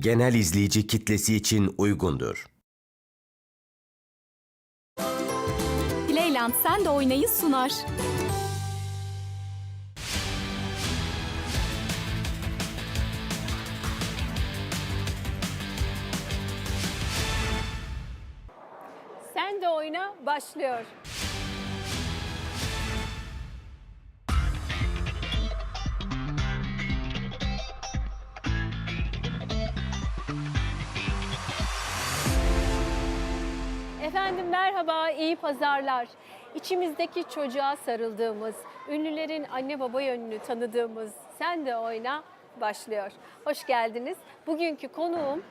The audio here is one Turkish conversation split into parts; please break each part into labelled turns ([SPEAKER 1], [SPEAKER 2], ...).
[SPEAKER 1] genel izleyici kitlesi için uygundur.
[SPEAKER 2] Playland Sen de Oynay'ı sunar.
[SPEAKER 3] Sen de oyna başlıyor. Efendim merhaba, iyi pazarlar. İçimizdeki çocuğa sarıldığımız, ünlülerin anne baba yönünü tanıdığımız Sen de Oyna başlıyor. Hoş geldiniz. Bugünkü konuğum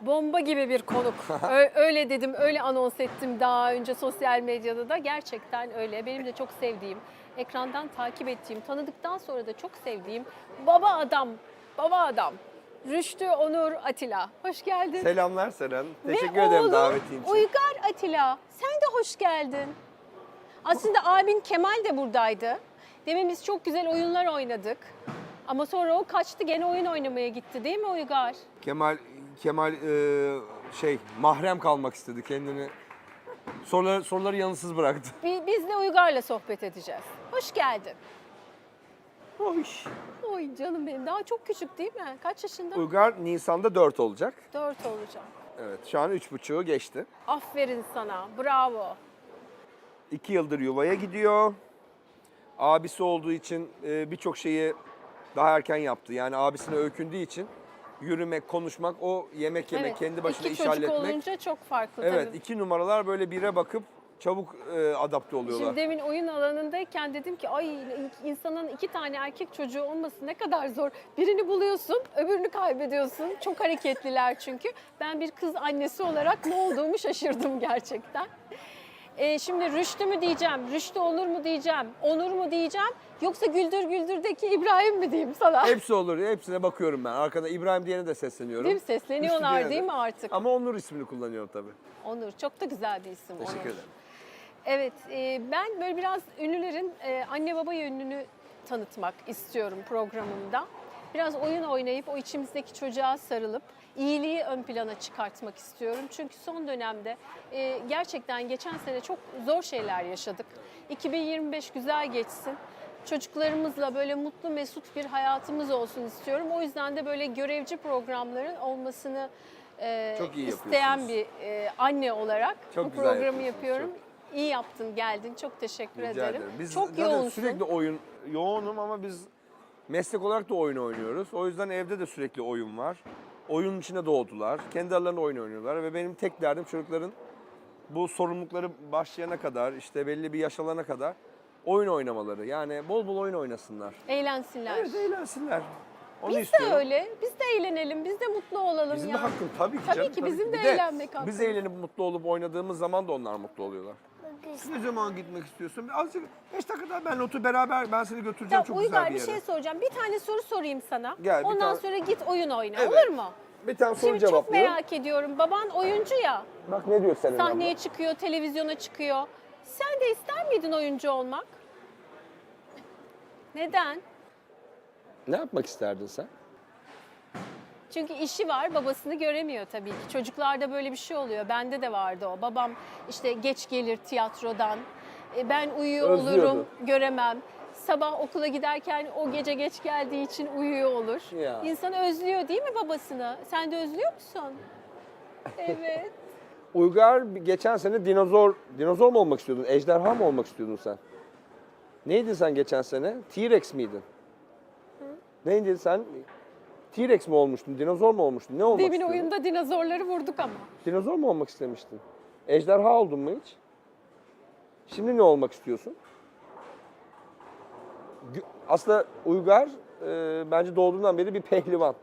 [SPEAKER 3] bomba gibi bir konuk. Öyle dedim, öyle anons ettim daha önce sosyal medyada da. Gerçekten öyle. Benim de çok sevdiğim, ekrandan takip ettiğim, tanıdıktan sonra da çok sevdiğim baba adam, baba adam. Rüştü Onur Atilla. Hoş geldin.
[SPEAKER 4] Selamlar Seren. Teşekkür
[SPEAKER 3] Ve
[SPEAKER 4] ederim
[SPEAKER 3] oğlum
[SPEAKER 4] davetin için.
[SPEAKER 3] Uygar Atilla. Sen de hoş geldin. Aslında abin Kemal de buradaydı. Demin biz çok güzel oyunlar oynadık. Ama sonra o kaçtı gene oyun oynamaya gitti değil mi Uygar?
[SPEAKER 4] Kemal Kemal e, şey mahrem kalmak istedi kendini. Soruları, soruları yanıtsız bıraktı.
[SPEAKER 3] Bi- Biz de Uygar'la sohbet edeceğiz. Hoş geldin.
[SPEAKER 4] Hoş.
[SPEAKER 3] Oy canım benim daha çok küçük değil mi? Kaç yaşında?
[SPEAKER 4] Uygar Nisan'da 4 olacak.
[SPEAKER 3] Dört olacağım.
[SPEAKER 4] Evet şu an 3,5'u geçti.
[SPEAKER 3] Aferin sana. Bravo.
[SPEAKER 4] 2 yıldır yuvaya gidiyor. Abisi olduğu için e, birçok şeyi daha erken yaptı. Yani abisine öykündüğü için yürümek, konuşmak, o yemek yemek,
[SPEAKER 3] evet.
[SPEAKER 4] kendi başına
[SPEAKER 3] İki
[SPEAKER 4] iş
[SPEAKER 3] çocuk
[SPEAKER 4] halletmek.
[SPEAKER 3] olunca çok farklı
[SPEAKER 4] Evet,
[SPEAKER 3] tabii.
[SPEAKER 4] iki numaralar böyle bire bakıp çabuk e, adapte oluyorlar.
[SPEAKER 3] Şimdi demin oyun alanındayken dedim ki ay insanın iki tane erkek çocuğu olması ne kadar zor. Birini buluyorsun, öbürünü kaybediyorsun. Çok hareketliler çünkü. Ben bir kız annesi olarak ne olduğumu şaşırdım gerçekten. Ee, şimdi Rüştü mü diyeceğim, Rüştü Onur mu diyeceğim, Onur mu diyeceğim yoksa Güldür Güldür'deki İbrahim mi diyeyim sana?
[SPEAKER 4] Hepsi olur. Hepsine bakıyorum ben. Arkada İbrahim diyene de sesleniyorum.
[SPEAKER 3] Değil mi? Sesleniyorlar değil mi artık?
[SPEAKER 4] Ama Onur ismini kullanıyorum tabii.
[SPEAKER 3] Onur çok da güzel bir isim
[SPEAKER 4] Teşekkür
[SPEAKER 3] Onur.
[SPEAKER 4] ederim.
[SPEAKER 3] Evet, e, ben böyle biraz ünlülerin e, anne baba yönünü tanıtmak istiyorum programımda. Biraz oyun oynayıp o içimizdeki çocuğa sarılıp iyiliği ön plana çıkartmak istiyorum. Çünkü son dönemde e, gerçekten geçen sene çok zor şeyler yaşadık. 2025 güzel geçsin. Çocuklarımızla böyle mutlu mesut bir hayatımız olsun istiyorum. O yüzden de böyle görevci programların olmasını e,
[SPEAKER 4] Çok iyi
[SPEAKER 3] isteyen bir e, anne olarak
[SPEAKER 4] Çok
[SPEAKER 3] bu
[SPEAKER 4] güzel
[SPEAKER 3] programı yapıyorum. İyi yaptın, geldin. Çok teşekkür
[SPEAKER 4] Rica
[SPEAKER 3] ederim.
[SPEAKER 4] ederim. Biz
[SPEAKER 3] Çok
[SPEAKER 4] zaten
[SPEAKER 3] yoğunsun.
[SPEAKER 4] sürekli oyun, yoğunum ama biz meslek olarak da oyun oynuyoruz. O yüzden evde de sürekli oyun var. Oyunun içine doğdular. Kendi aralarında oyun oynuyorlar ve benim tek derdim çocukların bu sorumlulukları başlayana kadar, işte belli bir yaş alana kadar oyun oynamaları. Yani bol bol oyun oynasınlar.
[SPEAKER 3] Eğlensinler.
[SPEAKER 4] Evet eğlensinler. Onu
[SPEAKER 3] biz
[SPEAKER 4] istiyorum.
[SPEAKER 3] de öyle. Biz de eğlenelim. Biz de mutlu olalım
[SPEAKER 4] Bizim
[SPEAKER 3] ya.
[SPEAKER 4] de hakkım tabii ki
[SPEAKER 3] Tabii
[SPEAKER 4] canım.
[SPEAKER 3] ki, bizim de
[SPEAKER 4] Bir
[SPEAKER 3] eğlenmek
[SPEAKER 4] Biz
[SPEAKER 3] hakkımız.
[SPEAKER 4] eğlenip mutlu olup oynadığımız zaman da onlar mutlu oluyorlar. Ne zaman gitmek istiyorsun? Azıcık 5 dakika daha benimle otur beraber ben seni götüreceğim
[SPEAKER 3] Ya
[SPEAKER 4] çok
[SPEAKER 3] Uygar
[SPEAKER 4] güzel bir
[SPEAKER 3] bir
[SPEAKER 4] yere.
[SPEAKER 3] şey soracağım. Bir tane soru sorayım sana.
[SPEAKER 4] Gel, bir
[SPEAKER 3] Ondan
[SPEAKER 4] tane-
[SPEAKER 3] sonra git oyun oyna.
[SPEAKER 4] Evet.
[SPEAKER 3] Olur mu?
[SPEAKER 4] Bir tane soru
[SPEAKER 3] Şimdi çok merak ediyorum. Baban oyuncu ya.
[SPEAKER 4] Bak ne diyor senin
[SPEAKER 3] Sahneye çıkıyor, televizyona çıkıyor. Sen de ister miydin oyuncu olmak? Neden?
[SPEAKER 4] Ne yapmak isterdin sen?
[SPEAKER 3] Çünkü işi var, babasını göremiyor tabii ki. Çocuklarda böyle bir şey oluyor. Bende de vardı o. Babam işte geç gelir tiyatrodan. E, Ben uyuyor
[SPEAKER 4] Özlüyordu.
[SPEAKER 3] olurum, göremem. Sabah okula giderken o gece geç geldiği için uyuyor olur.
[SPEAKER 4] Ya.
[SPEAKER 3] İnsan özlüyor değil mi babasını? Sen de özlüyor musun? Evet.
[SPEAKER 4] Uygar geçen sene dinozor, dinozor mu olmak istiyordun? Ejderha mı olmak istiyordun sen? Neydin sen geçen sene? T-Rex miydin? Neydin sen? T-Rex mi olmuştun? Dinozor mu olmuştun? Ne olmak
[SPEAKER 3] Demin
[SPEAKER 4] istiyordun?
[SPEAKER 3] oyunda dinozorları vurduk ama.
[SPEAKER 4] Dinozor mu olmak istemiştin? Ejderha oldun mu hiç? Şimdi ne olmak istiyorsun? Aslında Uygar e, bence doğduğundan beri bir pehlivan.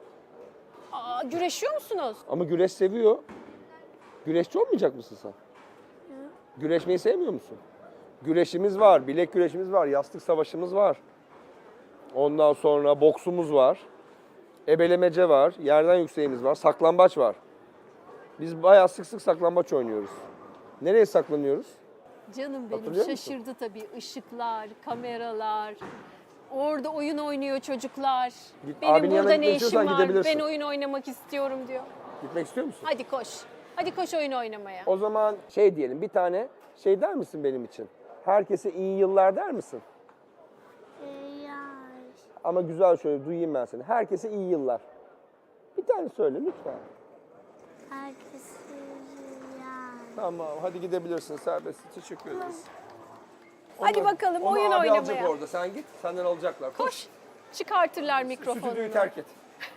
[SPEAKER 3] Aa, güreşiyor musunuz?
[SPEAKER 4] Ama güreş seviyor. Güreşçi olmayacak mısın sen? Güreşmeyi sevmiyor musun? Güreşimiz var, bilek güreşimiz var, yastık savaşımız var. Ondan sonra boksumuz var. Ebelemece var, yerden yükseğimiz var, saklambaç var. Biz bayağı sık sık saklambaç oynuyoruz. Nereye saklanıyoruz?
[SPEAKER 3] Canım benim
[SPEAKER 4] Hatırlıyor musun?
[SPEAKER 3] şaşırdı tabii. Işıklar, kameralar. Orada oyun oynuyor çocuklar.
[SPEAKER 4] Git,
[SPEAKER 3] Benim
[SPEAKER 4] yanına
[SPEAKER 3] burada
[SPEAKER 4] gitmek
[SPEAKER 3] ne işim
[SPEAKER 4] istiyorsan
[SPEAKER 3] var?
[SPEAKER 4] gidebilirsin.
[SPEAKER 3] Ben oyun oynamak istiyorum diyor.
[SPEAKER 4] Gitmek istiyor musun?
[SPEAKER 3] Hadi koş. Hadi koş oyun oynamaya.
[SPEAKER 4] O zaman şey diyelim bir tane şey der misin benim için? Herkese iyi yıllar der misin? Ama güzel şöyle duyayım ben seni. Herkese iyi yıllar. Bir tane söyle lütfen.
[SPEAKER 5] Herkese yar.
[SPEAKER 4] Tamam hadi gidebilirsin serbest. Teşekkür ederiz.
[SPEAKER 3] Hadi bakalım,
[SPEAKER 4] onu
[SPEAKER 3] oyun
[SPEAKER 4] abi
[SPEAKER 3] oynamaya.
[SPEAKER 4] alacak orada. Sen git. Senden alacaklar.
[SPEAKER 3] Koş. Çıkartırlar mikrofonu.
[SPEAKER 4] Stüdyoyu terk et.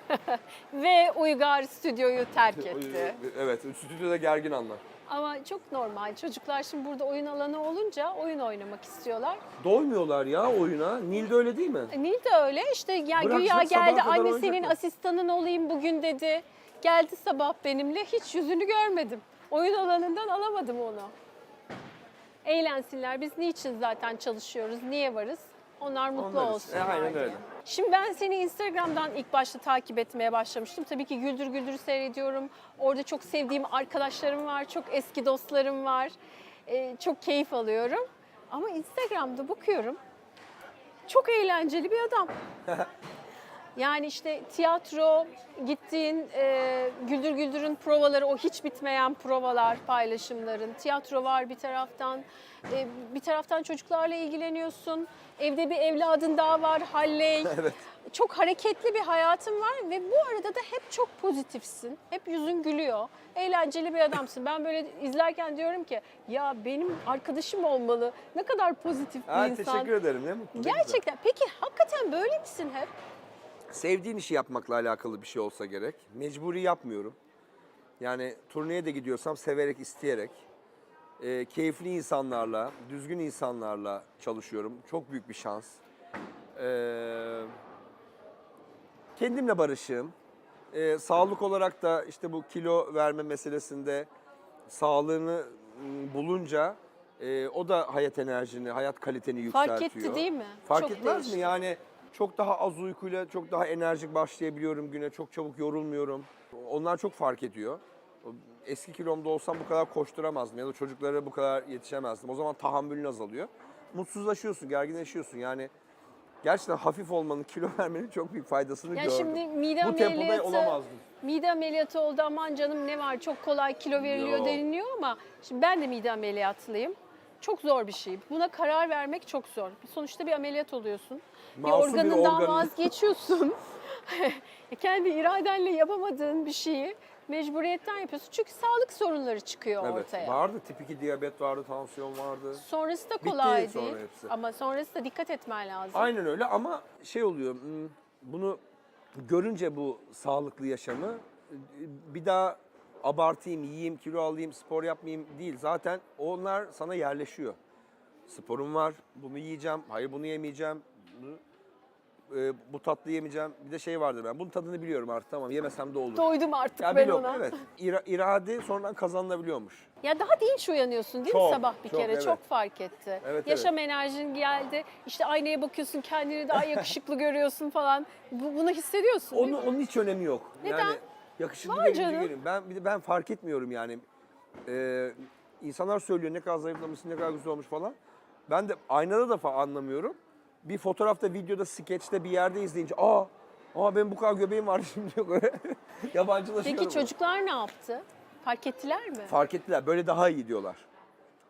[SPEAKER 3] Ve Uygar stüdyoyu terk etti.
[SPEAKER 4] Evet, stüdyoda gergin anlar.
[SPEAKER 3] Ama çok normal. Çocuklar şimdi burada oyun alanı olunca oyun oynamak istiyorlar.
[SPEAKER 4] Doymuyorlar ya oyuna. Nil'de öyle değil mi?
[SPEAKER 3] E, Nil de öyle. İşte ya
[SPEAKER 4] Bırakacak,
[SPEAKER 3] güya
[SPEAKER 4] sabaha
[SPEAKER 3] geldi
[SPEAKER 4] kadar
[SPEAKER 3] anne senin
[SPEAKER 4] oynayacaklar.
[SPEAKER 3] asistanın olayım bugün dedi. Geldi sabah benimle hiç yüzünü görmedim. Oyun alanından alamadım onu. Eğlensinler. Biz niçin zaten çalışıyoruz? Niye varız? Onlar mutlu
[SPEAKER 4] Onlar için.
[SPEAKER 3] olsunlar
[SPEAKER 4] E, aynen öyle.
[SPEAKER 3] Şimdi ben seni Instagram'dan ilk başta takip etmeye başlamıştım. Tabii ki Güldür Güldür'ü seyrediyorum. Orada çok sevdiğim arkadaşlarım var, çok eski dostlarım var. Ee, çok keyif alıyorum. Ama Instagram'da bakıyorum. Çok eğlenceli bir adam. Yani işte tiyatro, gittiğin e, Güldür Güldür'ün provaları, o hiç bitmeyen provalar, paylaşımların. Tiyatro var bir taraftan, e, bir taraftan çocuklarla ilgileniyorsun. Evde bir evladın daha var, Halley. Çok hareketli bir hayatın var ve bu arada da hep çok pozitifsin. Hep yüzün gülüyor. Eğlenceli bir adamsın. Ben böyle izlerken diyorum ki ya benim arkadaşım olmalı. Ne kadar pozitif bir
[SPEAKER 4] Ha,
[SPEAKER 3] insan.
[SPEAKER 4] teşekkür ederim. Ne mutlu.
[SPEAKER 3] Gerçekten. Peki hakikaten böyle misin hep?
[SPEAKER 4] Sevdiğin işi yapmakla alakalı bir şey olsa gerek. Mecburi yapmıyorum. Yani turneye de gidiyorsam severek, isteyerek. e, keyifli insanlarla, düzgün insanlarla çalışıyorum. Çok büyük bir şans. E, kendimle barışığım. E, sağlık olarak da işte bu kilo verme meselesinde sağlığını m, bulunca e, o da hayat enerjini, hayat kaliteni yükseltiyor.
[SPEAKER 3] Fark etti değil mi?
[SPEAKER 4] Fark
[SPEAKER 3] Çok
[SPEAKER 4] etmez
[SPEAKER 3] değişti.
[SPEAKER 4] mi? Yani çok daha az uykuyla çok daha enerjik başlayabiliyorum güne. Çok çabuk yorulmuyorum. Onlar çok fark ediyor. Eski kilomda olsam bu kadar koşturamazdım ya da çocuklara bu kadar yetişemezdim. O zaman tahammülün azalıyor. Mutsuzlaşıyorsun, gerginleşiyorsun. Yani gerçekten hafif olmanın, kilo vermenin çok büyük faydasını
[SPEAKER 3] Ya
[SPEAKER 4] gördüm.
[SPEAKER 3] şimdi mide
[SPEAKER 4] bu tempoda
[SPEAKER 3] ameliyatı,
[SPEAKER 4] olamazdım.
[SPEAKER 3] mide ameliyatı oldu aman canım ne var çok kolay kilo veriliyor
[SPEAKER 4] Yok.
[SPEAKER 3] deniliyor ama şimdi ben de mide ameliyatlıyım. Çok zor bir şey. Buna karar vermek çok zor. Sonuçta bir ameliyat oluyorsun.
[SPEAKER 4] Masum
[SPEAKER 3] bir
[SPEAKER 4] bir
[SPEAKER 3] organından
[SPEAKER 4] organın-
[SPEAKER 3] vazgeçiyorsun. Kendi iradenle yapamadığın bir şeyi mecburiyetten yapıyorsun. Çünkü sağlık sorunları çıkıyor
[SPEAKER 4] Evet,
[SPEAKER 3] ortaya.
[SPEAKER 4] vardı tip 2 diyabet vardı, tansiyon vardı.
[SPEAKER 3] Sonrası da
[SPEAKER 4] Bitti
[SPEAKER 3] kolay
[SPEAKER 4] sonra
[SPEAKER 3] değil.
[SPEAKER 4] hepsi.
[SPEAKER 3] Ama sonrası da dikkat etmen lazım.
[SPEAKER 4] Aynen öyle ama şey oluyor, hmm, bunu görünce bu sağlıklı yaşamı bir daha abartayım, yiyeyim, kilo alayım, spor yapmayayım değil. Zaten onlar sana yerleşiyor. Sporum var, bunu yiyeceğim, hayır bunu yemeyeceğim, bunu, e, bu tatlı yemeyeceğim. Bir de şey vardır ben, bunun tadını biliyorum artık tamam yemesem de olur.
[SPEAKER 3] Doydum artık
[SPEAKER 4] Ya
[SPEAKER 3] ben ona.
[SPEAKER 4] evet. İra, irade sonradan kazanılabiliyormuş.
[SPEAKER 3] Ya daha dinç uyanıyorsun değil mi
[SPEAKER 4] Çok,
[SPEAKER 3] sabah bir
[SPEAKER 4] çok,
[SPEAKER 3] kere?
[SPEAKER 4] evet.
[SPEAKER 3] Çok fark etti.
[SPEAKER 4] Evet,
[SPEAKER 3] Yaşam enerjin geldi. İşte aynaya bakıyorsun kendini daha yakışıklı görüyorsun falan. Bu, bunu hissediyorsun değil
[SPEAKER 4] Onun,
[SPEAKER 3] mi?
[SPEAKER 4] onun hiç önemi yok.
[SPEAKER 3] Neden?
[SPEAKER 4] Yani yakışıklı
[SPEAKER 3] Var
[SPEAKER 4] gelince
[SPEAKER 3] canım.
[SPEAKER 4] Ben bir de ben fark etmiyorum yani. Ee, insanlar söylüyor ne kadar zayıflamışsın, ne kadar güzel olmuş falan. Ben de aynada da fa- anlamıyorum. Bir fotoğrafta, videoda, skeçte bir yerde izleyince aa, aa benim bu kadar göbeğim var şimdi yok öyle. Yabancılaşıyorum.
[SPEAKER 3] Peki çocuklar ne yaptı? Fark ettiler mi?
[SPEAKER 4] Fark ettiler. Böyle daha iyi diyorlar.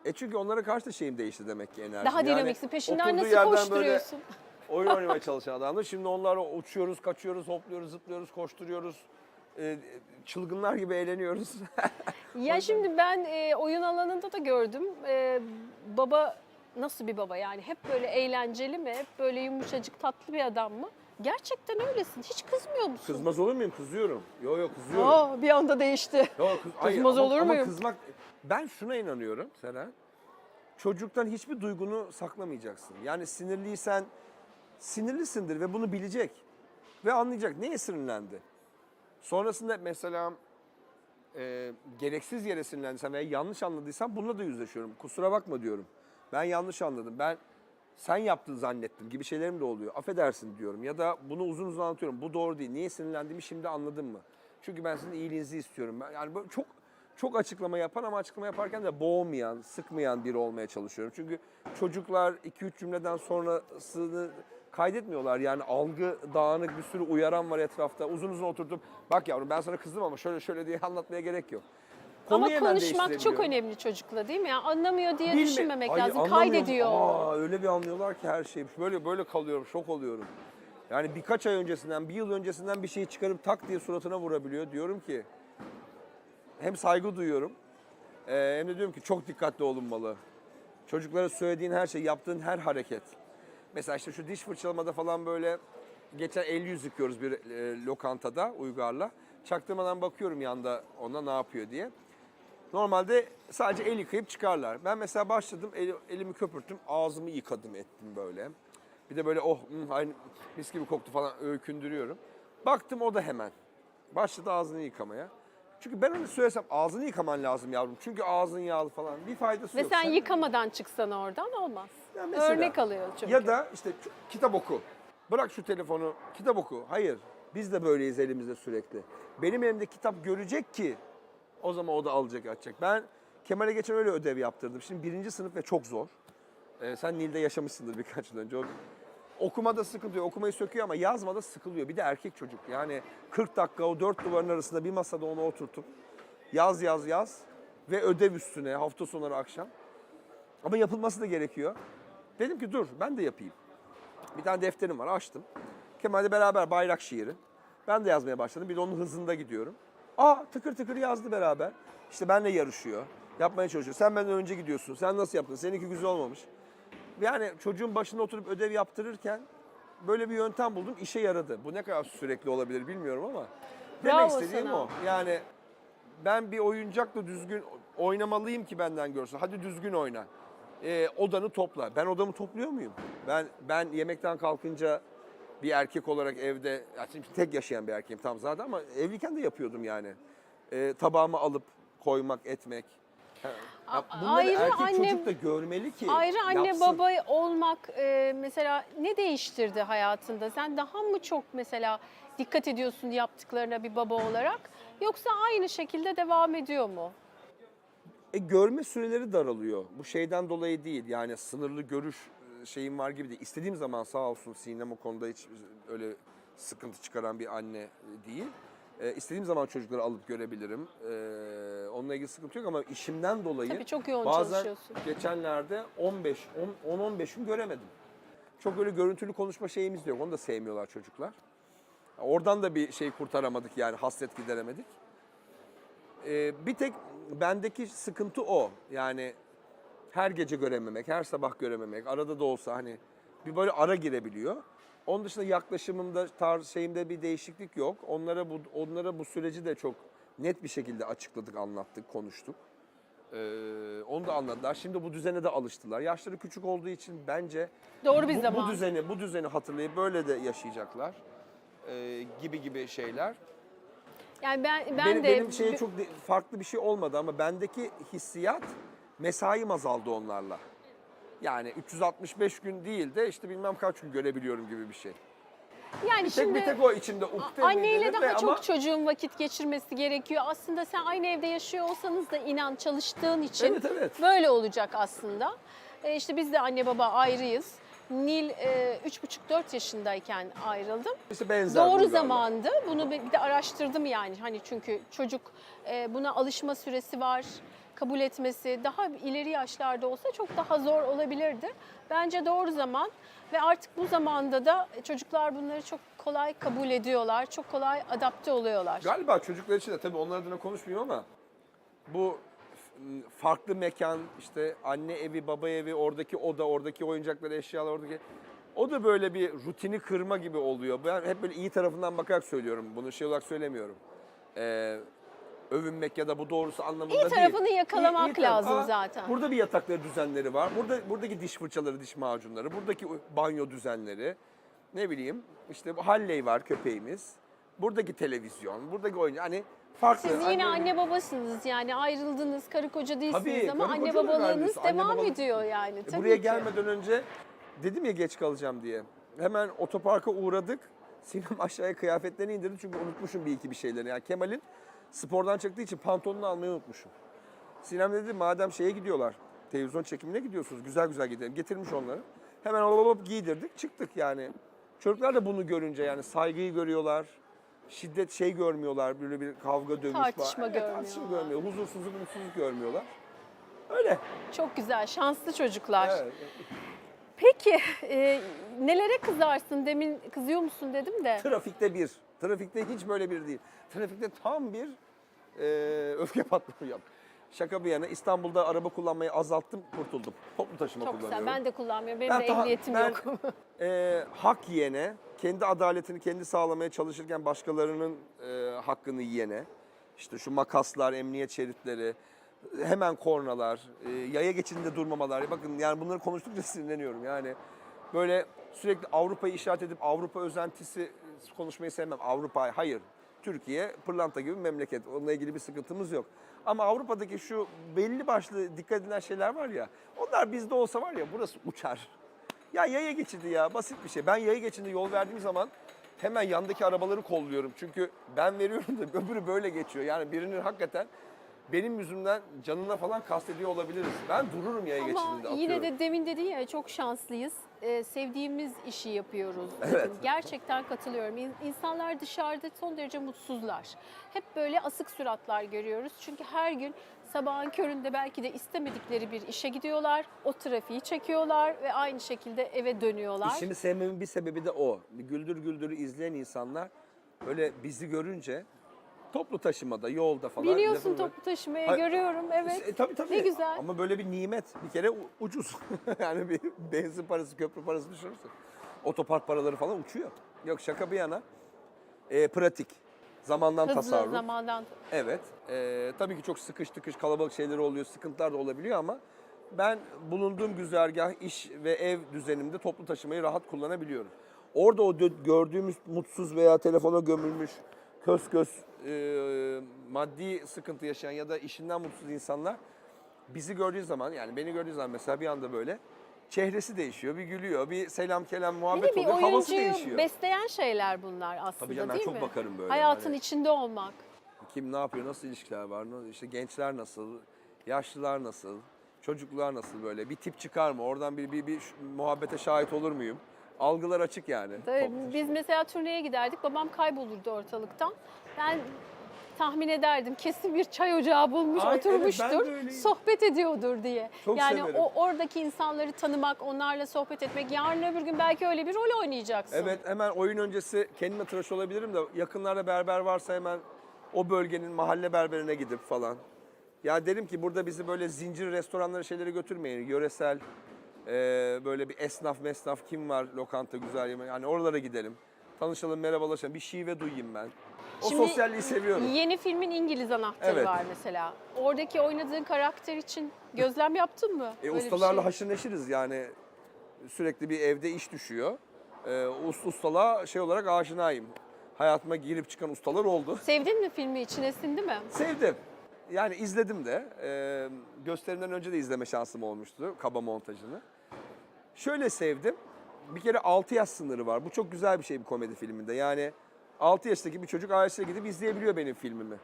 [SPEAKER 4] E çünkü onlara karşı da şeyim değişti demek ki enerji.
[SPEAKER 3] Daha dinamiksin. Peşinden
[SPEAKER 4] oturduğu
[SPEAKER 3] nasıl
[SPEAKER 4] yerden böyle
[SPEAKER 3] koşturuyorsun?
[SPEAKER 4] oyun oynamaya çalışan adamdı. Şimdi onlarla uçuyoruz, kaçıyoruz, hopluyoruz, zıplıyoruz, koşturuyoruz. Ee, çılgınlar gibi eğleniyoruz.
[SPEAKER 3] Ya şimdi ben e, oyun alanında da gördüm. E, baba nasıl bir baba yani? Hep böyle eğlenceli mi? Hep böyle yumuşacık tatlı bir adam mı? Gerçekten öylesin. Hiç kızmıyor musun?
[SPEAKER 4] Kızmaz olur muyum? Kızıyorum. Yok yok kızıyorum.
[SPEAKER 3] Aa, bir anda değişti.
[SPEAKER 4] Yok, kız, hayır,
[SPEAKER 3] Kızmaz
[SPEAKER 4] ama-
[SPEAKER 3] olur
[SPEAKER 4] ama
[SPEAKER 3] muyum?
[SPEAKER 4] kızmak, ben şuna inanıyorum Seren. Çocuktan hiçbir duygunu saklamayacaksın. Yani sinirliysen sinirlisindir ve bunu bilecek. Ve anlayacak neye sinirlendi. Sonrasında mesela e, gereksiz yere sinirlendiysen veya yanlış anladıysan bununla da yüzleşiyorum. Kusura bakma diyorum. Ben yanlış anladım. Ben sen yaptın zannettim gibi şeylerim de oluyor. Affedersin diyorum ya da bunu uzun uzun anlatıyorum. Bu doğru değil. Niye sinirlendiğimi şimdi anladın mı? Çünkü ben sizin iyiliğinizi istiyorum. Ben, yani böyle çok çok açıklama yapan ama açıklama yaparken de boğmayan, sıkmayan biri olmaya çalışıyorum. Çünkü çocuklar 2-3 cümleden sonrasını kaydetmiyorlar. Yani algı dağınık bir sürü uyaran var etrafta. Uzun uzun oturtup bak yavrum ben sana kızdım ama şöyle şöyle diye anlatmaya gerek yok.
[SPEAKER 3] Ama
[SPEAKER 4] Konuyu hemen
[SPEAKER 3] konuşmak çok önemli çocukla değil mi? Yani anlamıyor diye
[SPEAKER 4] Bilme-
[SPEAKER 3] düşünmemek
[SPEAKER 4] Ay,
[SPEAKER 3] lazım. Kaydediyor.
[SPEAKER 4] Aa, öyle bir anlıyorlar ki her şeyi. Böyle böyle kalıyorum, şok oluyorum. Yani birkaç ay öncesinden, bir yıl öncesinden bir şeyi çıkarıp tak diye suratına vurabiliyor. Diyorum ki hem saygı duyuyorum e, hem de diyorum ki çok dikkatli olunmalı. Çocuklara söylediğin her şey, yaptığın her hareket. Mesela işte şu diş fırçalamada falan böyle geçen el yüz yıkıyoruz bir e, lokantada Uygar'la. Çaktırmadan bakıyorum yanda ona ne yapıyor diye. Normalde sadece el yıkayıp çıkarlar. Ben mesela başladım, el- elimi köpürttüm, ağzımı yıkadım ettim böyle. Bir de böyle oh hmm, aynı mis gibi koktu falan öykündürüyorum. Baktım o da hemen. Başladı ağzını yıkamaya. Çünkü ben onu söylesem ağzını yıkaman lazım yavrum. Çünkü ağzın yağlı falan. Bir faydası
[SPEAKER 3] Ve
[SPEAKER 4] yok.
[SPEAKER 3] sen yıkamadan çıksan oradan olmaz.
[SPEAKER 4] Ya mesela-
[SPEAKER 3] Örnek alıyor çünkü.
[SPEAKER 4] Ya da işte kitap oku. Bırak şu telefonu, kitap oku. Hayır, biz de böyleyiz elimizde sürekli. Benim elimde kitap görecek ki o zaman o da alacak, açacak. Ben Kemal'e geçen öyle ödev yaptırdım. Şimdi birinci sınıf ve çok zor. Ee, sen Nil'de yaşamışsındır birkaç yıl önce. O, okumada sıkıntı yok, okumayı söküyor ama yazmada sıkılıyor. Bir de erkek çocuk. Yani 40 dakika o dört duvarın arasında bir masada onu oturtup yaz yaz yaz ve ödev üstüne hafta sonları akşam. Ama yapılması da gerekiyor. Dedim ki dur ben de yapayım. Bir tane defterim var açtım. Kemal'le beraber bayrak şiiri. Ben de yazmaya başladım. Bir de onun hızında gidiyorum. Aa tıkır tıkır yazdı beraber. İşte benle yarışıyor. Yapmaya çalışıyor. Sen benden önce gidiyorsun. Sen nasıl yaptın? Seninki güzel olmamış. Yani çocuğun başında oturup ödev yaptırırken böyle bir yöntem buldum. İşe yaradı. Bu ne kadar sürekli olabilir bilmiyorum ama.
[SPEAKER 3] Bravo
[SPEAKER 4] Demek istediğim
[SPEAKER 3] sana.
[SPEAKER 4] o. Yani ben bir oyuncakla düzgün oynamalıyım ki benden görsün. Hadi düzgün oyna. Ee, odanı topla. Ben odamı topluyor muyum? Ben ben yemekten kalkınca bir erkek olarak evde, şimdi tek yaşayan bir erkeğim tam zaten ama evliyken de yapıyordum yani. Ee, tabağımı alıp koymak, etmek. Ya bunları
[SPEAKER 3] ayrı
[SPEAKER 4] erkek
[SPEAKER 3] anne-
[SPEAKER 4] çocuk da görmeli ki
[SPEAKER 3] Ayrı anne
[SPEAKER 4] yapsın.
[SPEAKER 3] baba olmak e, mesela ne değiştirdi hayatında? Sen daha mı çok mesela dikkat ediyorsun yaptıklarına bir baba olarak? Yoksa aynı şekilde devam ediyor mu?
[SPEAKER 4] E, görme süreleri daralıyor. Bu şeyden dolayı değil. Yani sınırlı görüş e, şeyim var gibi değil. İstediğim zaman sağ olsun Sinem o konuda hiç öyle sıkıntı çıkaran bir anne e, değil. E, istediğim zaman çocukları alıp görebilirim. E, onunla ilgili sıkıntı yok ama işimden dolayı
[SPEAKER 3] Tabii çok yoğun
[SPEAKER 4] bazen
[SPEAKER 3] çalışıyorsun.
[SPEAKER 4] geçenlerde 15 10 10-15 gün göremedim. Çok öyle görüntülü konuşma şeyimiz de yok. Onu da sevmiyorlar çocuklar. Oradan da bir şey kurtaramadık yani hasret gideremedik. Ee, bir tek bendeki sıkıntı o. Yani her gece görememek, her sabah görememek, arada da olsa hani bir böyle ara girebiliyor. Onun dışında yaklaşımımda, tarz şeyimde bir değişiklik yok. Onlara bu onlara bu süreci de çok net bir şekilde açıkladık, anlattık, konuştuk. Ee, onu da anladılar. Şimdi bu düzene de alıştılar. Yaşları küçük olduğu için bence
[SPEAKER 3] Doğru bir
[SPEAKER 4] bu,
[SPEAKER 3] zaman.
[SPEAKER 4] bu düzeni bu düzeni hatırlayıp böyle de yaşayacaklar. Ee, gibi gibi şeyler.
[SPEAKER 3] Yani ben ben
[SPEAKER 4] benim,
[SPEAKER 3] de
[SPEAKER 4] benim şeye çok farklı bir şey olmadı ama bendeki hissiyat mesaim azaldı onlarla. Yani 365 gün değil de işte bilmem kaç gün görebiliyorum gibi bir şey.
[SPEAKER 3] yani
[SPEAKER 4] Bir tek,
[SPEAKER 3] şimdi
[SPEAKER 4] bir tek o içimde ukde
[SPEAKER 3] Anneyle daha
[SPEAKER 4] de
[SPEAKER 3] çok
[SPEAKER 4] ama
[SPEAKER 3] çocuğun vakit geçirmesi gerekiyor. Aslında sen aynı evde yaşıyor olsanız da inan çalıştığın için
[SPEAKER 4] Evet, evet.
[SPEAKER 3] böyle olacak aslında. E işte biz de anne baba ayrıyız. Nil e, 3,5-4 yaşındayken ayrıldım.
[SPEAKER 4] işte benzer
[SPEAKER 3] Doğru zamandı. Bunu bir bir de araştırdım yani. Hani çünkü çocuk e, buna alışma süresi var. Kabul etmesi daha ileri yaşlarda olsa çok daha zor olabilirdi. Bence doğru zaman ve artık bu zamanda da çocuklar bunları çok kolay kabul ediyorlar. Çok kolay adapte oluyorlar.
[SPEAKER 4] Galiba çocuklar için de tabii onlar adına konuşmayayım ama bu farklı mekan işte anne evi baba evi oradaki oda oradaki oyuncaklar eşyalar oradaki o da böyle bir rutini kırma gibi oluyor. Ben hep böyle iyi tarafından bakarak söylüyorum. Bunu şey olarak söylemiyorum. Ee, övünmek ya da bu doğrusu anlamında
[SPEAKER 3] İyi
[SPEAKER 4] değil.
[SPEAKER 3] tarafını yakalamak
[SPEAKER 4] tarafı-
[SPEAKER 3] lazım
[SPEAKER 4] Aa,
[SPEAKER 3] zaten.
[SPEAKER 4] Burada bir yatakları düzenleri var. Burada buradaki diş fırçaları, diş macunları, buradaki banyo düzenleri. Ne bileyim işte bu Halley var köpeğimiz. Buradaki televizyon, buradaki oyun hani farklı.
[SPEAKER 3] Siz yine
[SPEAKER 4] Anne-
[SPEAKER 3] anne babasınız yani ayrıldınız, karı koca değilsiniz
[SPEAKER 4] Tabii,
[SPEAKER 3] ama
[SPEAKER 4] karı
[SPEAKER 3] anne
[SPEAKER 4] koca da
[SPEAKER 3] babalığınız
[SPEAKER 4] neredeyse, anne
[SPEAKER 3] devam
[SPEAKER 4] babalık-
[SPEAKER 3] ediyor yani.
[SPEAKER 4] E,
[SPEAKER 3] Tabii
[SPEAKER 4] buraya
[SPEAKER 3] ki.
[SPEAKER 4] gelmeden önce dedim ya geç kalacağım diye. Hemen otoparka uğradık. Sinem aşağıya kıyafetlerini indirdi çünkü unutmuşum bir iki bir şeyleri. Yani Kemal'in spordan çıktığı için pantolonunu almayı unutmuşum. Sinem dedi madem şeye gidiyorlar, televizyon çekimine gidiyorsunuz, güzel güzel gidelim. Getirmiş onları. Hemen hop giydirdik çıktık yani. Çocuklar da bunu görünce yani saygıyı görüyorlar. Şiddet şey görmüyorlar. Böyle bir kavga dövüş
[SPEAKER 3] Tartışma
[SPEAKER 4] var. Evet, tartışma
[SPEAKER 3] görmüyorlar.
[SPEAKER 4] görmüyor. Huzursuzluk, mutsuzluk görmüyorlar. Öyle.
[SPEAKER 3] Çok güzel, şanslı çocuklar.
[SPEAKER 4] Evet.
[SPEAKER 3] Peki e, nelere kızarsın? Demin kızıyor musun dedim de.
[SPEAKER 4] Trafikte bir. Trafikte hiç böyle bir değil. Trafikte tam bir e, öfke patlama yap. Şaka bir yana İstanbul'da araba kullanmayı azalttım, kurtuldum. Toplu taşıma
[SPEAKER 3] Çok güzel.
[SPEAKER 4] kullanıyorum.
[SPEAKER 3] Ben de kullanmıyorum. Benim
[SPEAKER 4] Ben
[SPEAKER 3] de
[SPEAKER 4] daha-
[SPEAKER 3] ehliyetim
[SPEAKER 4] ben,
[SPEAKER 3] yok.
[SPEAKER 4] e, hak yiyene, kendi adaletini kendi sağlamaya çalışırken başkalarının e, hakkını yiyene, işte şu makaslar, emniyet şeritleri, hemen kornalar, e, yaya geçidinde durmamalar. Bakın yani bunları konuştukça sinirleniyorum. Yani böyle sürekli Avrupa'yı işaret edip Avrupa özentisi konuşmayı sevmem. Avrupa, hayır. Türkiye pırlanta gibi bir memleket. Onunla ilgili bir sıkıntımız yok. Ama Avrupa'daki şu belli başlı dikkat edilen şeyler var ya, onlar bizde olsa var ya burası uçar. Ya yaya geçidi ya basit bir şey. Ben yaya geçidinde yol verdiğim zaman hemen yandaki arabaları kolluyorum. Çünkü ben veriyorum da öbürü böyle geçiyor. Yani birinin hakikaten benim yüzümden canına falan kastediyor olabiliriz. Ben dururum yaya
[SPEAKER 3] Ama
[SPEAKER 4] geçidinde
[SPEAKER 3] yine
[SPEAKER 4] atıyorum.
[SPEAKER 3] de demin dedin ya çok şanslıyız. Ee, sevdiğimiz işi yapıyoruz.
[SPEAKER 4] Evet.
[SPEAKER 3] Gerçekten katılıyorum. İn- İnsanlar dışarıda son derece mutsuzlar. Hep böyle asık suratlar görüyoruz. Çünkü her gün sabahın köründe belki de istemedikleri bir işe gidiyorlar. O trafiği çekiyorlar ve aynı şekilde eve dönüyorlar.
[SPEAKER 4] İşimi sevmemin bir sebebi de o. Güldür Güldür'ü izleyen insanlar böyle bizi görünce toplu taşımada, yolda falan.
[SPEAKER 3] Biliyorsun toplu taşımayı
[SPEAKER 4] Hayır.
[SPEAKER 3] görüyorum. Evet.
[SPEAKER 4] E, tabii tabii.
[SPEAKER 3] Ne güzel.
[SPEAKER 4] Ama böyle bir nimet. Bir kere u- ucuz. yani bir benzin parası, köprü parası düşünürsün. Otopark paraları falan uçuyor. Yok şaka bir yana. E, pratik. Zamandan
[SPEAKER 3] Hızlı
[SPEAKER 4] tasarruf.
[SPEAKER 3] zamandan.
[SPEAKER 4] Evet. E, tabii ki çok sıkış tıkış kalabalık şeyleri oluyor, sıkıntılar da olabiliyor ama ben bulunduğum güzergah, iş ve ev düzenimde toplu taşımayı rahat kullanabiliyorum. Orada o dö- gördüğümüz mutsuz veya telefona gömülmüş, kös kös e, maddi sıkıntı yaşayan ya da işinden mutsuz insanlar bizi gördüğü zaman yani beni gördüğü zaman mesela bir anda böyle çehresi değişiyor, bir gülüyor, bir selam kelam
[SPEAKER 3] Bir
[SPEAKER 4] muhabbet
[SPEAKER 3] de bir
[SPEAKER 4] oluyor, havası
[SPEAKER 3] oyuncuyu
[SPEAKER 4] değişiyor.
[SPEAKER 3] besleyen şeyler bunlar aslında
[SPEAKER 4] Tabii canım, ben
[SPEAKER 3] değil
[SPEAKER 4] çok
[SPEAKER 3] mi?
[SPEAKER 4] bakarım böyle
[SPEAKER 3] Hayatın
[SPEAKER 4] hani.
[SPEAKER 3] içinde olmak.
[SPEAKER 4] Kim ne yapıyor, nasıl ilişkiler var, na- işte gençler nasıl, yaşlılar nasıl, çocuklar nasıl böyle bir tip çıkar mı? Oradan bir, bir, bir ş- muhabbete şahit olur muyum? Algılar açık yani.
[SPEAKER 3] Tabii, biz mesela turneye giderdik. Babam kaybolurdu ortalıktan. Ben tahmin ederdim kesin bir çay ocağı bulmuş
[SPEAKER 4] Ay, evet,
[SPEAKER 3] oturmuştur.
[SPEAKER 4] öyleyim.
[SPEAKER 3] sohbet ediyordur diye.
[SPEAKER 4] Çok
[SPEAKER 3] yani
[SPEAKER 4] severim.
[SPEAKER 3] o oradaki insanları tanımak, onlarla sohbet etmek. Yarın öbür gün belki öyle bir rol oynayacaksın.
[SPEAKER 4] Evet hemen oyun öncesi kendime tıraş olabilirim de yakınlarda berber varsa hemen o bölgenin mahalle berberine gidip falan. Ya derim ki burada bizi böyle zincir restoranlara şeylere götürmeyin. Yöresel e, böyle bir esnaf mesnaf kim var lokanta güzel yemek. Yani oralara gidelim. Tanışalım merhabalaşalım bir şive duyayım ben. O
[SPEAKER 3] Şimdi
[SPEAKER 4] sosyalliği seviyorum.
[SPEAKER 3] Yeni filmin İngiliz anahtarı
[SPEAKER 4] Evet.
[SPEAKER 3] var mesela. Oradaki oynadığın karakter için gözlem yaptın mı?
[SPEAKER 4] E,
[SPEAKER 3] Böyle bir
[SPEAKER 4] ustalarla
[SPEAKER 3] şey.
[SPEAKER 4] haşır neşiriz yani. Sürekli bir evde iş düşüyor. E, us- ustalığa şey olarak aşinayım. Hayatıma girip çıkan ustalar oldu.
[SPEAKER 3] Sevdin mi filmi içine sindi mi?
[SPEAKER 4] Sevdim. Yani izledim de. Ee, gösterimden önce de izleme şansım olmuştu kaba montajını. Şöyle sevdim. Bir kere 6 yaş sınırı var. Bu çok güzel bir şey bir komedi filminde. Yani 6 yaşındaki bir çocuk ailesiyle gidip izleyebiliyor benim filmimi.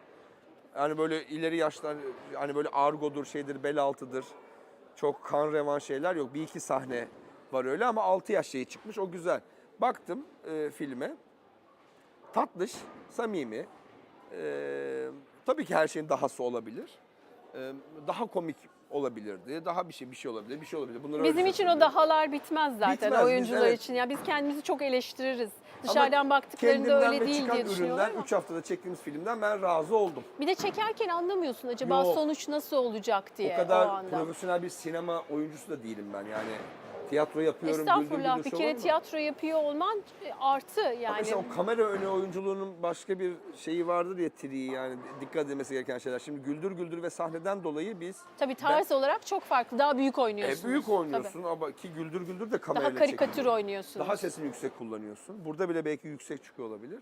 [SPEAKER 4] Yani böyle ileri yaşlar, hani böyle argodur, şeydir, bel altıdır. Çok kan revan şeyler yok. Bir iki sahne var öyle ama 6 yaş şeyi çıkmış. O güzel. Baktım e, filme. Tatlış, samimi. Ee, tabii ki her şeyin dahası olabilir. Ee, daha komik olabilirdi. Daha bir şey bir şey olabilir. Bir şey olabilir. Bunları
[SPEAKER 3] Bizim için o dahalar bitmez zaten
[SPEAKER 4] Bitmez, biz-
[SPEAKER 3] oyuncular
[SPEAKER 4] evet.
[SPEAKER 3] için. Ya biz kendimizi çok eleştiririz. Dışarıdan baktıklarında öyle değil diye
[SPEAKER 4] üründen
[SPEAKER 3] ama.
[SPEAKER 4] 3 haftada çektiğimiz filmden ben razı oldum.
[SPEAKER 3] Bir de çekerken anlamıyorsun acaba
[SPEAKER 4] Yok.
[SPEAKER 3] sonuç nasıl olacak diye
[SPEAKER 4] o kadar
[SPEAKER 3] anda.
[SPEAKER 4] profesyonel bir sinema oyuncusu da değilim ben. Yani tiyatro yapıyorum.
[SPEAKER 3] Estağfurullah bir kere
[SPEAKER 4] ama-
[SPEAKER 3] tiyatro yapıyor olman e, artı
[SPEAKER 4] Ama
[SPEAKER 3] yani.
[SPEAKER 4] Mesela o kamera önü oyunculuğunun başka bir şeyi vardır ya triği yani dikkat edilmesi gereken şeyler. Şimdi güldür güldür ve sahneden dolayı biz
[SPEAKER 3] Tabii tarz olarak çok farklı. Daha büyük
[SPEAKER 4] e,
[SPEAKER 3] oynuyorsunuz.
[SPEAKER 4] büyük
[SPEAKER 3] Tabii.
[SPEAKER 4] oynuyorsun ama ki güldür güldür de kamerayla
[SPEAKER 3] Daha karikatür
[SPEAKER 4] çekiliyor.
[SPEAKER 3] oynuyorsunuz.
[SPEAKER 4] Daha sesini yüksek kullanıyorsun. Burada bile belki yüksek çıkıyor olabilir.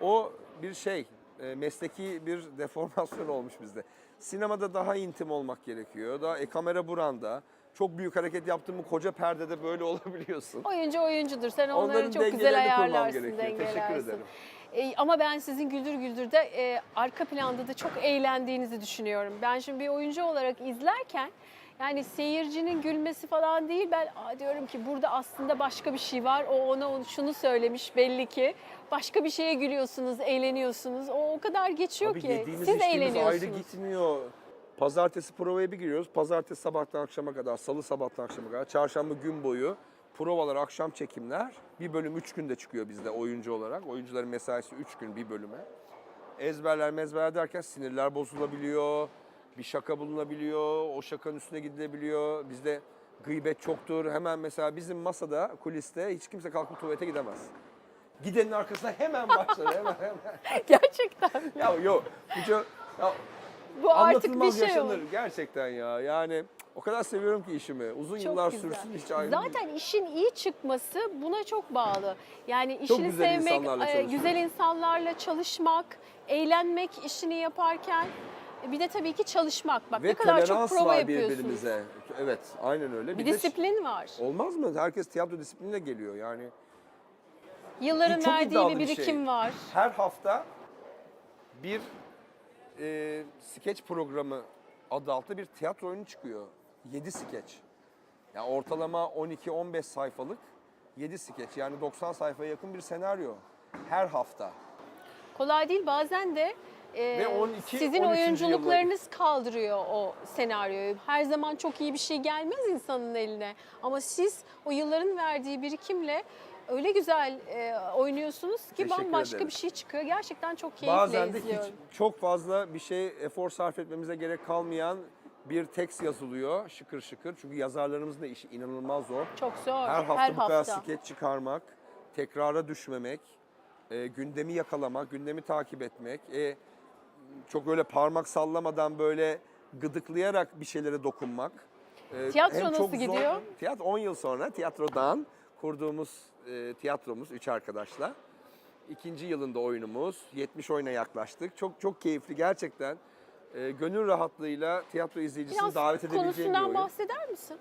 [SPEAKER 4] O bir şey, e, mesleki bir deformasyon olmuş bizde. Sinemada daha intim olmak gerekiyor. Daha e, kamera buranda. Çok büyük hareket yaptın mı koca perdede böyle olabiliyorsun.
[SPEAKER 3] Oyuncu oyuncudur. Sen onları
[SPEAKER 4] Onların
[SPEAKER 3] çok güzel
[SPEAKER 4] dengelerini kurmam
[SPEAKER 3] ayarlarsın,
[SPEAKER 4] gerekiyor. Teşekkür
[SPEAKER 3] dengelersin.
[SPEAKER 4] ederim.
[SPEAKER 3] E, ama ben sizin Güldür Güldür'de e, arka planda da çok eğlendiğinizi düşünüyorum. Ben şimdi bir oyuncu olarak izlerken Yani seyircinin gülmesi falan değil. Ben Aa, diyorum ki burada aslında başka bir şey var. O ona onu şunu söylemiş belli ki. Başka bir şeye gülüyorsunuz, eğleniyorsunuz. O o kadar geçiyor
[SPEAKER 4] Tabii
[SPEAKER 3] ki.
[SPEAKER 4] yediğimiz
[SPEAKER 3] Siz
[SPEAKER 4] içtiğimiz
[SPEAKER 3] eğleniyorsunuz.
[SPEAKER 4] ayrı gitmiyor. Pazartesi provaya bir giriyoruz. Pazartesi sabahtan akşama kadar, salı sabahtan akşama kadar, çarşamba gün boyu provalar, akşam çekimler. Bir bölüm üç günde çıkıyor bizde oyuncu olarak. Oyuncuların mesaisi üç gün bir bölüme. Ezberler mezberler derken sinirler bozulabiliyor. Bir şaka bulunabiliyor. O şakanın üstüne gidilebiliyor. Bizde gıybet çoktur. Hemen mesela bizim masada, kuliste hiç kimse kalkıp tuvalete gidemez. Gidenin arkasına hemen başlar. Hemen hemen.
[SPEAKER 3] Gerçekten.
[SPEAKER 4] Ya yok. Bu çok... Ya,
[SPEAKER 3] Bu artık bir şey
[SPEAKER 4] yaşanır
[SPEAKER 3] oldu.
[SPEAKER 4] gerçekten ya. Yani o kadar seviyorum ki işimi. Uzun
[SPEAKER 3] Çok
[SPEAKER 4] yıllar
[SPEAKER 3] güzel.
[SPEAKER 4] sürsün hiç ayrı
[SPEAKER 3] Zaten işin iyi çıkması buna çok bağlı. Yani
[SPEAKER 4] Çok
[SPEAKER 3] işini
[SPEAKER 4] güzel
[SPEAKER 3] sevmek,
[SPEAKER 4] insanlarla
[SPEAKER 3] e, güzel insanlarla çalışmak, eğlenmek işini yaparken e, bir de tabii ki çalışmak. Bak
[SPEAKER 4] Ve
[SPEAKER 3] ne kadar çok prova
[SPEAKER 4] var
[SPEAKER 3] yapıyorsunuz.
[SPEAKER 4] birbirimize. Evet, aynen öyle.
[SPEAKER 3] Bir
[SPEAKER 4] de-
[SPEAKER 3] disiplin var.
[SPEAKER 4] Olmaz mı? Herkes tiyatro disiplinine geliyor yani.
[SPEAKER 3] Yılların verdiği bir
[SPEAKER 4] bir şey.
[SPEAKER 3] birikim var.
[SPEAKER 4] Her hafta bir e, skeç programı adı altında bir tiyatro oyunu çıkıyor. 7 skeç. Yani ortalama 12-15 sayfalık 7 skeç. Yani 90 sayfaya yakın bir senaryo. Her hafta.
[SPEAKER 3] Kolay değil bazen de e,
[SPEAKER 4] Ve 12,
[SPEAKER 3] sizin
[SPEAKER 4] 13.
[SPEAKER 3] oyunculuklarınız kaldırıyor o senaryoyu. Her zaman çok iyi bir şey gelmez insanın eline. Ama siz o yılların verdiği birikimle öyle güzel e, oynuyorsunuz ki
[SPEAKER 4] Teşekkür
[SPEAKER 3] bambaşka
[SPEAKER 4] ederim.
[SPEAKER 3] bir şey çıkıyor. Gerçekten çok keyifle
[SPEAKER 4] Bazen de
[SPEAKER 3] izliyorum.
[SPEAKER 4] hiç çok fazla bir şey efor sarf etmemize gerek kalmayan bir tekst yazılıyor şıkır şıkır. Çünkü yazarlarımızın da işi inanılmaz zor.
[SPEAKER 3] Çok zor.
[SPEAKER 4] Her hafta bu kadar skeç çıkarmak, tekrara düşmemek, e, gündemi yakalamak, gündemi takip etmek. E, çok öyle parmak sallamadan böyle gıdıklayarak bir şeylere dokunmak. E,
[SPEAKER 3] Tiyatro nasıl
[SPEAKER 4] çok zor-
[SPEAKER 3] gidiyor?
[SPEAKER 4] Tiyatro 10 yıl sonra tiyatrodan kurduğumuz e, tiyatromuz üç arkadaşla. İkinci yılında oyunumuz. 70 oyuna yaklaştık. Çok çok keyifli gerçekten. E, gönül rahatlığıyla tiyatro izleyicisini
[SPEAKER 3] Biraz
[SPEAKER 4] davet edebileceğim bir
[SPEAKER 3] konusundan
[SPEAKER 4] oyun.
[SPEAKER 3] bahseder misin?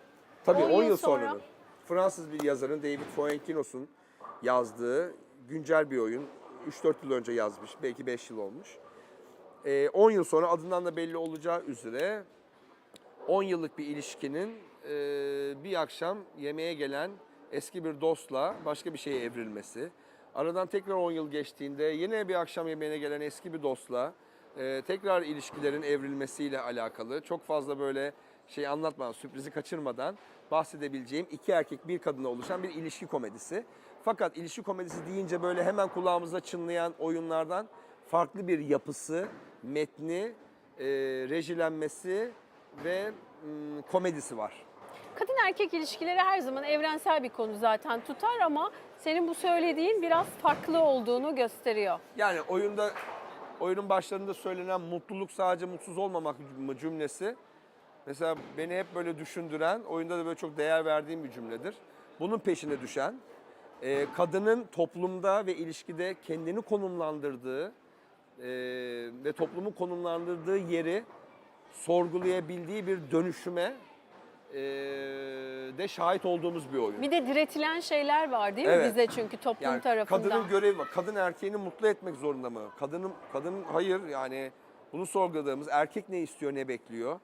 [SPEAKER 4] Tabii
[SPEAKER 3] 10
[SPEAKER 4] 10
[SPEAKER 3] yıl sonra.
[SPEAKER 4] Fransız bir yazarın David Fuenkinos'un yazdığı güncel bir oyun. 3-4 yıl önce yazmış. Belki 5 yıl olmuş. Ee, 10 yıl sonra adından da belli olacağı üzere 10 yıllık bir ilişkinin e, bir akşam yemeğe gelen eski bir dostla başka bir şeye evrilmesi. Aradan tekrar 10 yıl geçtiğinde yine bir akşam yemeğine gelen eski bir dostla e, tekrar ilişkilerin evrilmesiyle alakalı çok fazla böyle şey anlatmadan, sürprizi kaçırmadan bahsedebileceğim iki erkek bir kadına oluşan bir ilişki komedisi. Fakat ilişki komedisi deyince böyle hemen kulağımıza çınlayan oyunlardan farklı bir yapısı, metni, e, rejilenmesi ve mm, komedisi var.
[SPEAKER 3] Kadın erkek ilişkileri her zaman evrensel bir konu zaten tutar ama senin bu söylediğin biraz farklı olduğunu gösteriyor.
[SPEAKER 4] Yani oyunda oyunun başlarında söylenen mutluluk sadece mutsuz olmamak mı cümlesi mesela beni hep böyle düşündüren, oyunda da böyle çok değer verdiğim bir cümledir. Bunun peşine düşen, e, kadının toplumda ve ilişkide kendini konumlandırdığı e, ve toplumun konumlandırdığı yeri sorgulayabildiği bir dönüşüme e, de şahit olduğumuz bir oyun.
[SPEAKER 3] Bir de diretilen şeyler var değil mi
[SPEAKER 4] Evet.
[SPEAKER 3] bize çünkü toplum
[SPEAKER 4] Yani
[SPEAKER 3] tarafından?
[SPEAKER 4] kadının görevi var. Kadın erkeğini mutlu etmek zorunda mı? Kadının kadının hayır yani bunu sorguladığımız erkek ne istiyor ne bekliyor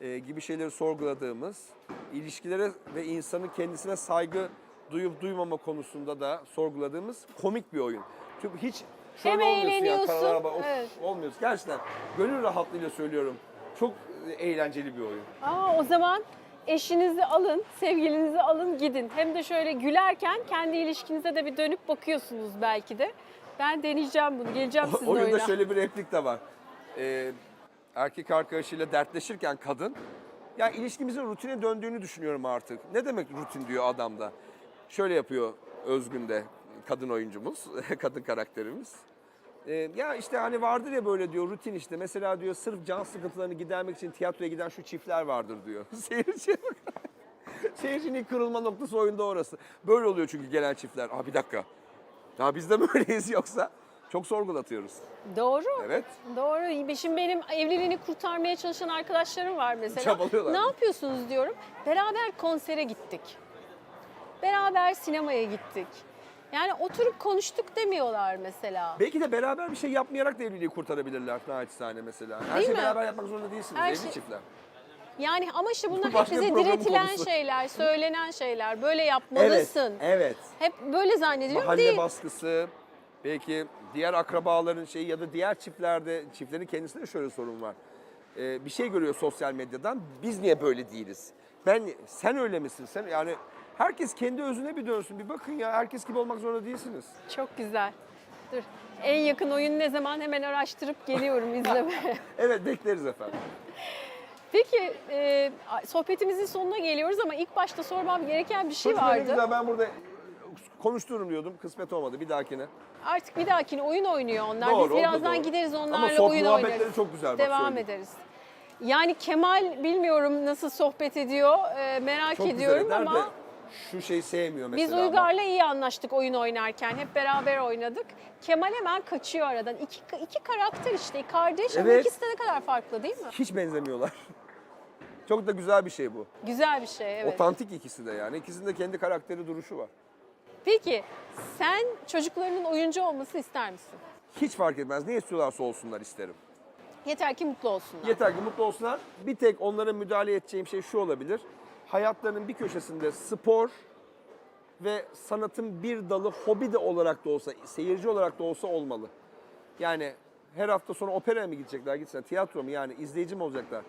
[SPEAKER 4] e, gibi şeyleri sorguladığımız ilişkilere ve insanın kendisine saygı duyup duymama konusunda da sorguladığımız komik bir oyun. Çünkü hiç şöyle
[SPEAKER 3] Hem
[SPEAKER 4] ya bak, of,
[SPEAKER 3] evet.
[SPEAKER 4] olmuyorsun. Gerçekten gönül rahatlığıyla söylüyorum. Çok eğlenceli bir oyun.
[SPEAKER 3] Aa, o zaman eşinizi alın, sevgilinizi alın gidin. Hem de şöyle gülerken kendi ilişkinize de bir dönüp bakıyorsunuz belki de. Ben deneyeceğim bunu. Geleceğim sizin
[SPEAKER 4] Oyunda
[SPEAKER 3] oyuna.
[SPEAKER 4] şöyle bir replik de var. Ee, erkek arkadaşıyla dertleşirken kadın, ya ilişkimizin rutine döndüğünü düşünüyorum artık. Ne demek rutin diyor adam da. Şöyle yapıyor Özgün de kadın oyuncumuz, kadın karakterimiz. Ee, ya işte hani vardır ya böyle diyor rutin işte. Mesela diyor sırf can sıkıntılarını gidermek için tiyatroya giden şu çiftler vardır diyor. Seyirciye bak. Seyircinin kırılma noktası oyunda orası. Böyle oluyor çünkü gelen çiftler. Aa bir dakika. Ya biz de mi öyleyiz yoksa? Çok sorgulatıyoruz.
[SPEAKER 3] Doğru.
[SPEAKER 4] Evet.
[SPEAKER 3] Doğru. Şimdi benim evliliğini kurtarmaya çalışan arkadaşlarım var mesela.
[SPEAKER 4] Çabalıyorlar.
[SPEAKER 3] Ne yapıyorsunuz diyorum. Beraber konsere gittik. Beraber sinemaya gittik. Yani oturup konuştuk demiyorlar mesela.
[SPEAKER 4] Belki de beraber bir şey yapmayarak da evliliği kurtarabilirler naçizane mesela. Her
[SPEAKER 3] Değil
[SPEAKER 4] şey
[SPEAKER 3] mi?
[SPEAKER 4] beraber yapmak zorunda değilsiniz
[SPEAKER 3] Her
[SPEAKER 4] evli
[SPEAKER 3] şey-
[SPEAKER 4] çiftler.
[SPEAKER 3] Yani ama işte bunlar hep
[SPEAKER 4] Başka
[SPEAKER 3] bize
[SPEAKER 4] programın
[SPEAKER 3] diretilen
[SPEAKER 4] konusu.
[SPEAKER 3] şeyler, söylenen şeyler. Böyle yapmalısın.
[SPEAKER 4] evet.
[SPEAKER 3] Hep böyle zannediliyor
[SPEAKER 4] Mahalle
[SPEAKER 3] değil.
[SPEAKER 4] baskısı, belki diğer akrabaların şeyi ya da diğer çiftlerde, çiftlerin kendisinde şöyle sorun var. Ee, bir şey görüyor sosyal medyadan, biz niye böyle değiliz? Ben, sen öyle misin? Sen yani herkes kendi özüne bir dönsün. Bir bakın ya, herkes gibi olmak zorunda değilsiniz.
[SPEAKER 3] Çok güzel. Dur. En yakın oyun ne zaman hemen araştırıp geliyorum izlemeye.
[SPEAKER 4] Evet, bekleriz efendim.
[SPEAKER 3] Peki e, sohbetimizin sonuna geliyoruz ama ilk başta sormam gereken bir şey
[SPEAKER 4] Çocuklar
[SPEAKER 3] vardı.
[SPEAKER 4] güzel, ben burada konuştururum diyordum, kısmet olmadı. Bir dahakine.
[SPEAKER 3] Artık bir dahakine oyun oynuyor onlar.
[SPEAKER 4] Doğru,
[SPEAKER 3] Biz
[SPEAKER 4] da
[SPEAKER 3] birazdan
[SPEAKER 4] doğru.
[SPEAKER 3] gideriz
[SPEAKER 4] Ama
[SPEAKER 3] onlarla
[SPEAKER 4] sohbet
[SPEAKER 3] oyun oynarız.
[SPEAKER 4] çok güzel, bak
[SPEAKER 3] Devam
[SPEAKER 4] söyleyeyim.
[SPEAKER 3] ederiz. Yani Kemal bilmiyorum nasıl sohbet ediyor. e, merak
[SPEAKER 4] Çok
[SPEAKER 3] ediyorum
[SPEAKER 4] güzel eder
[SPEAKER 3] ama
[SPEAKER 4] şu şeyi sevmiyor mesela.
[SPEAKER 3] biz. Uygar'la iyi anlaştık oyun oynarken. Hep beraber oynadık. Kemal hemen kaçıyor aradan. İki, iki karakter işte kardeş ama
[SPEAKER 4] Evet.
[SPEAKER 3] ikisi de ne kadar farklı değil mi?
[SPEAKER 4] Hiç benzemiyorlar. Çok da güzel bir şey bu.
[SPEAKER 3] Güzel bir şey evet.
[SPEAKER 4] Otantik ikisi de yani. İkisinin de kendi karakteri duruşu var.
[SPEAKER 3] Peki sen çocuklarının oyuncu olmasını ister misin?
[SPEAKER 4] Hiç fark etmez. Ne istiyorlarsa olsunlar isterim.
[SPEAKER 3] Yeter ki mutlu olsunlar.
[SPEAKER 4] Yeter ki mutlu olsunlar. Bir tek onlara müdahale edeceğim şey şu olabilir. Hayatlarının bir köşesinde spor ve sanatın bir dalı hobi de olarak da olsa, seyirci olarak da olsa olmalı. Yani her hafta sonu operaya mı gidecekler, gitsinler, tiyatro mu yani izleyici mi olacaklar?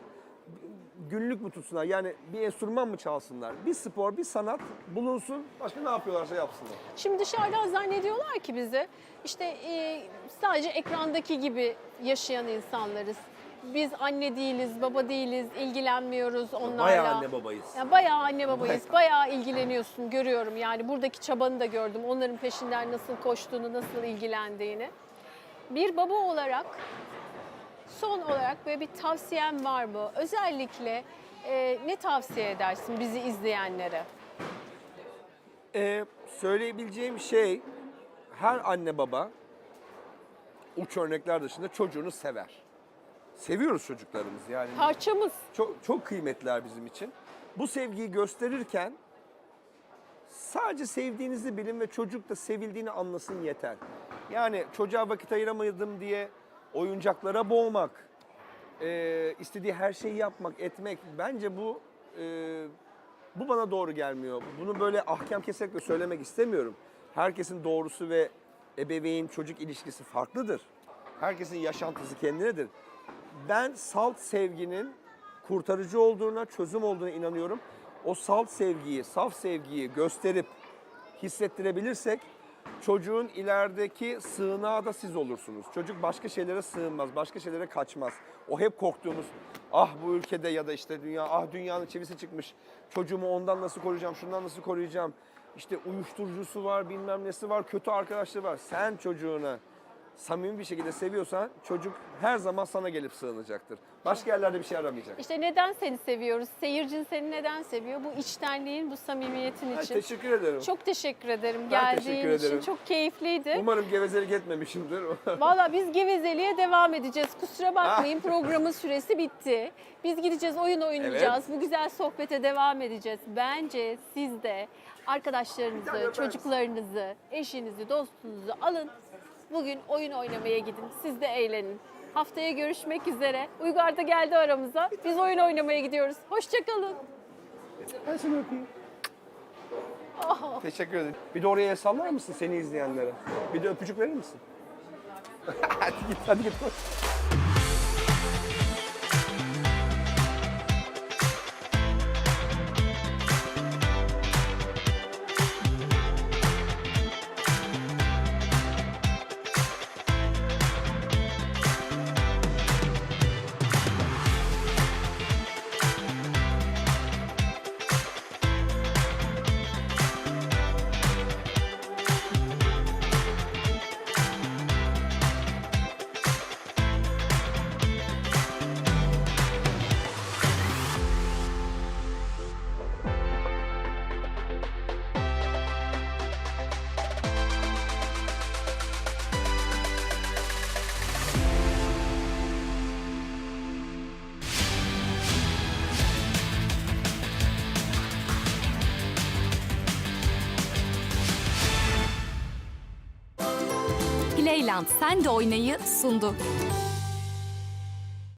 [SPEAKER 4] Günlük mü tutsunlar yani bir enstrüman mı çalsınlar? Bir spor, bir sanat bulunsun, başka ne yapıyorlarsa yapsınlar.
[SPEAKER 3] Şimdi dışarıdan zannediyorlar ki bizi işte e, sadece ekrandaki gibi yaşayan insanlarız. Biz anne değiliz, baba değiliz, ilgilenmiyoruz onlarla.
[SPEAKER 4] Bayağı anne babayız.
[SPEAKER 3] Ya bayağı anne babayız, bayağı ilgileniyorsun görüyorum yani buradaki çabanı da gördüm. Onların peşinden nasıl koştuğunu, nasıl ilgilendiğini. Bir baba olarak son olarak böyle bir tavsiyen var mı? Özellikle e, ne tavsiye edersin bizi izleyenlere?
[SPEAKER 4] Ee, söyleyebileceğim şey her anne baba uç örnekler dışında çocuğunu sever. Seviyoruz çocuklarımızı yani.
[SPEAKER 3] Parçamız.
[SPEAKER 4] Çok, çok kıymetliler bizim için. Bu sevgiyi gösterirken sadece sevdiğinizi bilin ve çocuk da sevildiğini anlasın yeter. Yani çocuğa vakit ayıramadım diye oyuncaklara boğmak, e, istediği her şeyi yapmak, etmek bence bu e, bu bana doğru gelmiyor. Bunu böyle ahkam keserek söylemek istemiyorum. Herkesin doğrusu ve ebeveyn çocuk ilişkisi farklıdır. Herkesin yaşantısı kendinedir. Ben salt sevginin kurtarıcı olduğuna, çözüm olduğuna inanıyorum. O salt sevgiyi, saf sevgiyi gösterip hissettirebilirsek çocuğun ilerideki sığınağı da siz olursunuz. Çocuk başka şeylere sığınmaz, başka şeylere kaçmaz. O hep korktuğumuz ah bu ülkede ya da işte dünya ah dünyanın çivisi çıkmış. Çocuğumu ondan nasıl koruyacağım, şundan nasıl koruyacağım. İşte uyuşturucusu var, bilmem nesi var, kötü arkadaşları var. Sen çocuğuna samimi bir şekilde seviyorsan çocuk her zaman sana gelip sığınacaktır. Başka yerlerde bir şey aramayacak.
[SPEAKER 3] İşte neden seni seviyoruz? Seyircin seni neden seviyor? Bu içtenliğin, bu samimiyetin için.
[SPEAKER 4] teşekkür ederim.
[SPEAKER 3] Çok teşekkür ederim
[SPEAKER 4] Ben
[SPEAKER 3] geldiğin
[SPEAKER 4] teşekkür
[SPEAKER 3] için.
[SPEAKER 4] ederim.
[SPEAKER 3] Çok keyifliydi.
[SPEAKER 4] Umarım gevezelik etmemişimdir.
[SPEAKER 3] Valla biz gevezeliğe devam edeceğiz. Kusura bakmayın
[SPEAKER 4] Ah.
[SPEAKER 3] programın süresi bitti. Biz gideceğiz oyun oynayacağız. Bu güzel sohbete devam edeceğiz. Bence siz de arkadaşlarınızı, çocuklarınızı, eşinizi, dostunuzu alın. Bugün oyun oynamaya gidin. Siz de eğlenin. Haftaya görüşmek üzere. Uygar da geldi aramıza. Biz oyun oynamaya gidiyoruz. Hoşçakalın.
[SPEAKER 4] ben seni öpeyim. Teşekkür ederim. Bir de oraya el sallar mısın seni izleyenlere? Bir de öpücük verir misin? hadi git, hadi git. koş.
[SPEAKER 2] Sen de Oynay'ı sundu.